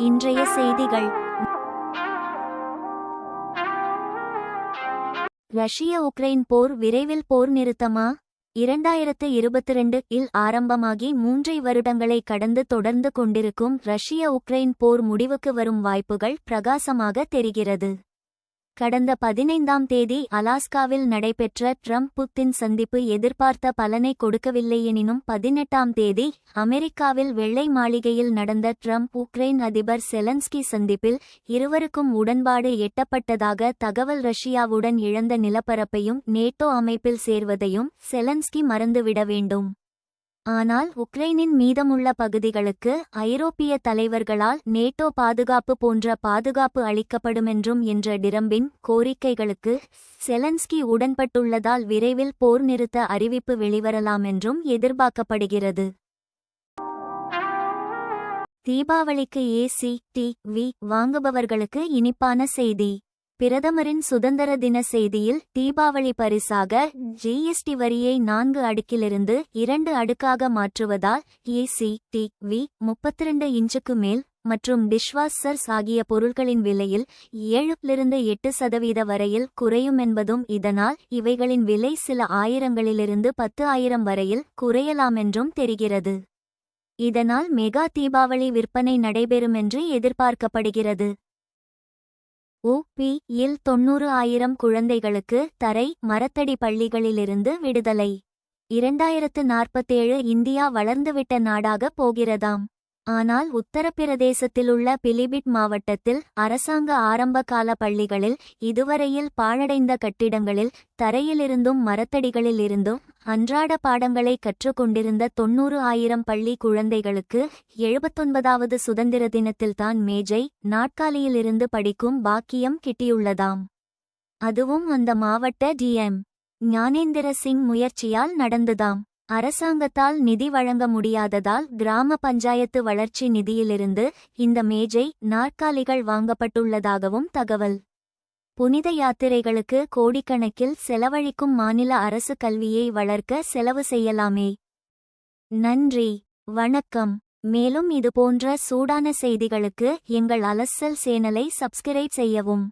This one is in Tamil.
இன்றைய செய்திகள். ரஷ்ய உக்ரைன் போர் விரைவில் போர் நிறுத்தமா? இரண்டாயிரத்து இருபத்திரண்டு இல் ஆரம்பமாகி மூன்றை வருடங்களை கடந்து தொடர்ந்து கொண்டிருக்கும் ரஷ்ய உக்ரைன் போர் முடிவுக்கு வரும் வாய்ப்புகள் பிரகாசமாக தெரிகிறது. கடந்த பதினைந்தாம் தேதி அலாஸ்காவில் நடைபெற்ற ட்ரம்ப் புத்தின் சந்திப்பு எதிர்பார்த்த பலனை கொடுக்கவில்லையெனினும் பதினெட்டாம் தேதி அமெரிக்காவில் வெள்ளை மாளிகையில் நடந்த ட்ரம்ப் உக்ரைன் அதிபர் செலன்ஸ்கி சந்திப்பில் இருவருக்கும் உடன்பாடு எட்டப்பட்டதாக தகவல் ரஷ்யாவுடன் இழந்த நிலப்பரப்பையும் நேட்டோ அமைப்பில் சேர்வதையும் செலன்ஸ்கி மறந்துவிட வேண்டும். ஆனால் உக்ரைனின் மீதமுள்ள பகுதிகளுக்கு ஐரோப்பிய தலைவர்களால் நேட்டோ பாதுகாப்பு போன்ற பாதுகாப்பு அளிக்கப்படுமென்றும் என்ற டிரம்பின் கோரிக்கைகளுக்கு செலன்ஸ்கி உடன்பட்டுள்ளதால் விரைவில் போர் நிறுத்த அறிவிப்பு வெளிவரலாம் என்றும் எதிர்பார்க்கப்படுகிறது. தீபாவளிக்கு ஏசி டி வி வாங்குபவர்களுக்கு இனிப்பான செய்தி. பிரதமரின் சுதந்திர தின செய்தியில் தீபாவளி பரிசாக ஜிஎஸ்டி வரியை நான்கு அடுக்கிலிருந்து இரண்டு அடுக்காக மாற்றுவதால் ஏசி டி வி முப்பத்திரண்டு இன்ச்சுக்கு மேல் மற்றும் டிஷ்வாஷர்ஸ் ஆகிய பொருட்களின் விலையில் ஏழுலிருந்து எட்டு சதவீத வரையில் குறையும் என்பதும் இதனால் இவைகளின் விலை சில ஆயிரங்களிலிருந்து பத்து ஆயிரம் வரையில் குறையலாமென்றும் தெரிகிறது. இதனால் மெகா தீபாவளி விற்பனை நடைபெறுமென்று எதிர்பார்க்கப்படுகிறது. உ பி இல் தொன்னூறு ஆயிரம் குழந்தைகளுக்கு தரை மரத்தடி பள்ளிகளிலிருந்து விடுதலை. இரண்டாயிரத்து நாற்பத்தேழு இந்தியா வளர்ந்துவிட்ட நாடாக போகிறதாம். ஆனால் உத்தரப்பிரதேசத்திலுள்ள பிலிபிட் மாவட்டத்தில் அரசாங்க ஆரம்பகால பள்ளிகளில் இதுவரையில் பாழடைந்த கட்டிடங்களில் தரையிலிருந்தும் மரத்தடிகளிலிருந்தும் அன்றாட பாடங்களை கற்றுக்கொண்டிருந்த தொன்னூறு ஆயிரம் பள்ளி குழந்தைகளுக்கு எழுபத்தொன்பதாவது சுதந்திர தினத்தில்தான் மேஜை நாட்காலியிலிருந்து படிக்கும் பாக்கியம் கிட்டியுள்ளதாம். அதுவும் அந்த மாவட்ட டிஎம் ஞானேந்திர சிங் முயற்சியால் நடந்ததாம். அரசாங்கத்தால் நிதி வழங்க முடியாததால் கிராம பஞ்சாயத்து வளர்ச்சி நிதியிலிருந்து இந்த மேஜை நாற்காலிகள் வாங்கப்பட்டுள்ளதாகவும் தகவல். புனித யாத்திரைகளுக்கு கோடிக்கணக்கில் செலவழிக்கும் மாநில அரசு கல்வியை வளர்க்க செலவு செய்யலாமே. நன்றி வணக்கம். மேலும் இதுபோன்ற சூடான செய்திகளுக்கு எங்கள் அலசல் சேனலை சப்ஸ்கிரைப் செய்யவும்.